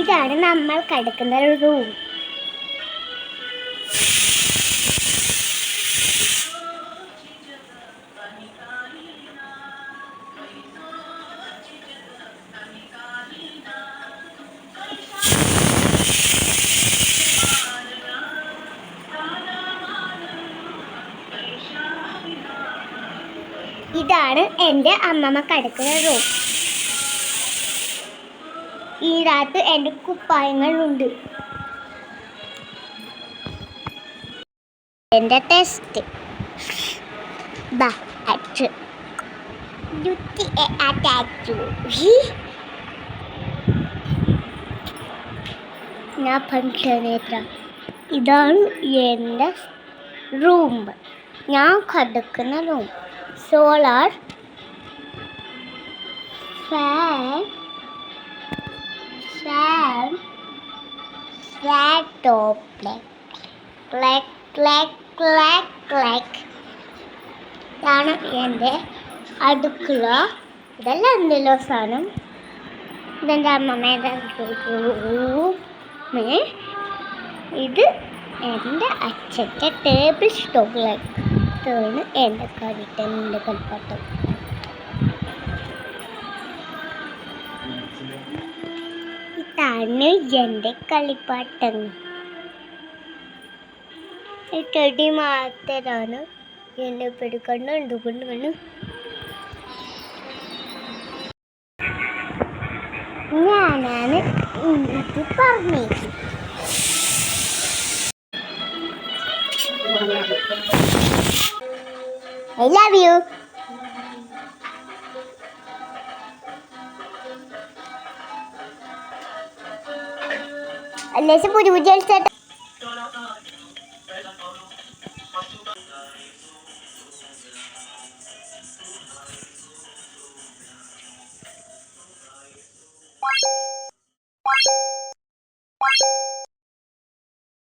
ഇതാണ് നമ്മൾ കിടക്കുന്ന റൂം ഇതാണ് എന്റെ അമ്മമ്മ കടക്കുന്ന റൂം ഇതിനകത്ത് എന്റെ കുപ്പായങ്ങളുണ്ട്. എന്റെ ടെസ്റ്റ് ബാ അച്ചു അറ്റാച്ചു ഞാൻ ഫംഗ്ഷനേത്ര ഇതാണ് എന്റെ റൂം ഞാൻ കിടക്കുന്ന room solar fan fan top black black black black ഇതാണ് എന്റെ അടുക്കള. ഇതെല്ലാം എന്തെല്ലോ സാധനം? ഇതെന്റെ അമ്മ ഇത് എന്റെ അച്ഛന്റെ ടേബിൾ സ്റ്റോപ്പിലേക്ക് ഇതാണ് എന്റെ കളിട്ടന്റെ കളിപ്പാട്ടം. എന്റെ കളിപ്പാട്ടങ്ങൾ. ഈ മാത്രമാണ് എന്നെ പെടുക്കണ്ണു എന്തുകൊണ്ട് വേണം ഞാനാണ് ഇത് പറഞ്ഞത് I love you. Annesi bu bu